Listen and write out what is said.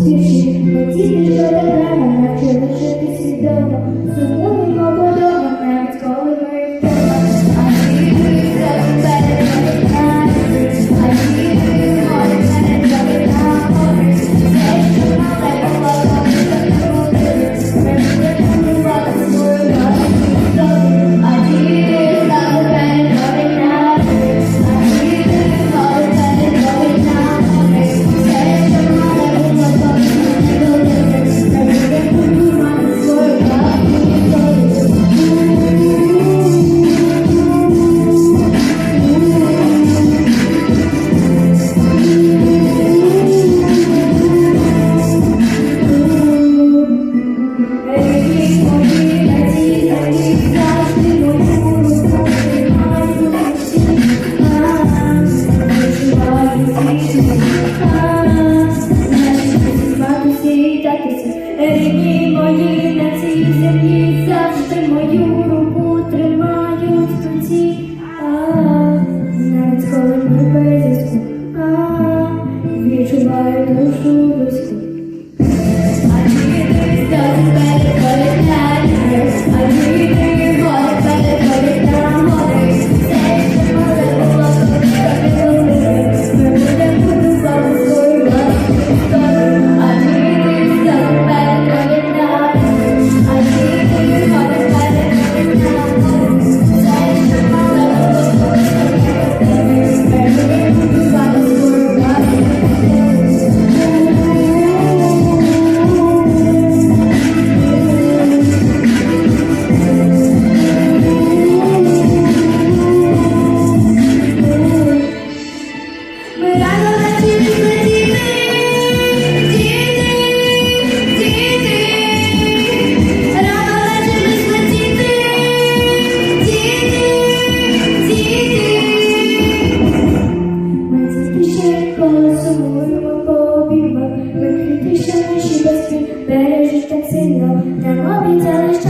Você бережуть так сильно, нам обіцяли що